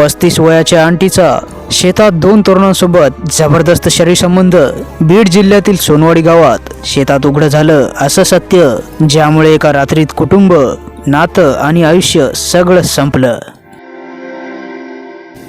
पस्तीस वयाच्या आंटीचा शेतात दोन तरुणांसोबत जबरदस्त शरीरसंबंध बीड जिल्ह्यातील सोनवाडी गावात शेतात उघडं झालं असं सत्य ज्यामुळे एका रात्रीत कुटुंब नातं आणि आयुष्य सगळं संपलं.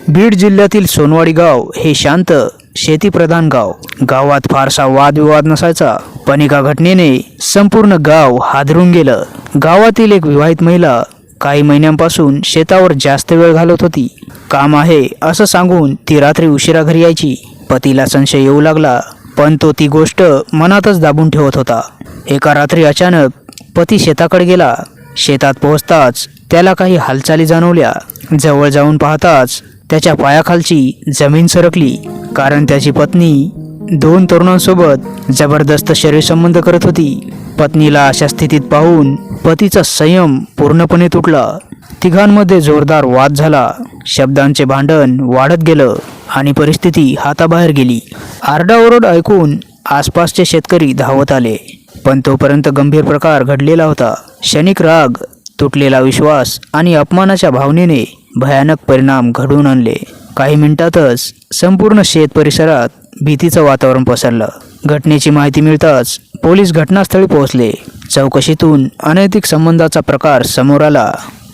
बीड जिल्ह्यातील सोनवाडी गाव हे शांत शेतीप्रधान गाव. गावात फारसा वादविवाद नसायचा. पण एका घटनेने संपूर्ण गाव हादरून गेलं. गावातील एक विवाहित महिला काही महिन्यांपासून शेतावर जास्त वेळ घालवत होती. काम आहे असं सांगून ती रात्री उशिरा घरी यायची. पतीला संशय येऊ लागला पण तो ती गोष्ट मनातच दाबून ठेवत होता. एका रात्री अचानक पती शेताकडे गेला. शेतात पोहोचताच त्याला काही हालचाली जाणवल्या. जवळ जाऊन पाहताच त्याच्या पायाखालची जमीन सरकली कारण त्याची पत्नी दोन तरुणांसोबत जबरदस्त शरीरसंबंध करत होती. पत्नीला अशा स्थितीत पाहून पतीचा संयम पूर्णपणे तुटला. तिघांमध्ये जोरदार वाद झाला. शब्दांचे भांडण वाढत गेलं आणि परिस्थिती हाताबाहेर गेली. आरडाओरड ऐकून आसपासचे शेतकरी धावत आले. पण तोपर्यंत गंभीर प्रकार घडलेला होता. क्षणिक राग तुटलेला विश्वास आणि अपमानाच्या भावनेने भयानक परिणाम घडवून आणले. काही मिनिटातच संपूर्ण शेत परिसरात भीतीचं वातावरण पसरलं. घटनेची माहिती मिळताच पोलीस घटनास्थळी पोहोचले. चौकशीतून अनैतिक संबंधाचा प्रकार समोर आला.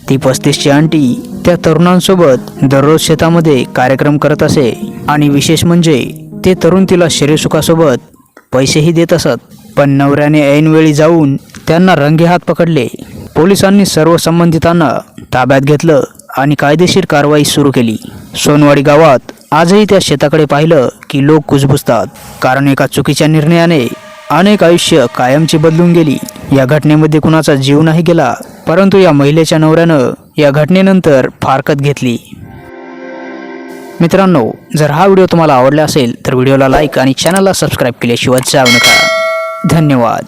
ती पस्तीसची आंटी त्या तरुणांसोबत दररोज शेतामध्ये कार्यक्रम करत असे आणि विशेष म्हणजे ते तरुण तिला शरीरसुखासोबत पैसेही देत असत. पण नवऱ्याने ऐनवेळी जाऊन त्यांना रंगेहात पकडले. पोलिसांनी सर्व संबंधितांना ताब्यात घेतलं आणि कायदेशीर कारवाई सुरू केली. सोनवाडी गावात आजही त्या शेताकडे पाहिलं की लोक कुजबुजतात. कारण एका चुकीच्या निर्णयाने अनेक आयुष्य कायमची बदलून गेली. या घटनेमध्ये कुणाचा जीव नाही गेला परंतु या महिलेच्या नवऱ्यानं या घटनेनंतर फारकत घेतली. मित्रांनो जर हा व्हिडिओ तुम्हाला आवडला असेल तर व्हिडिओला लाईक आणि चॅनलला सबस्क्राईब केल्याशिवाय जाऊ नका. धन्यवाद.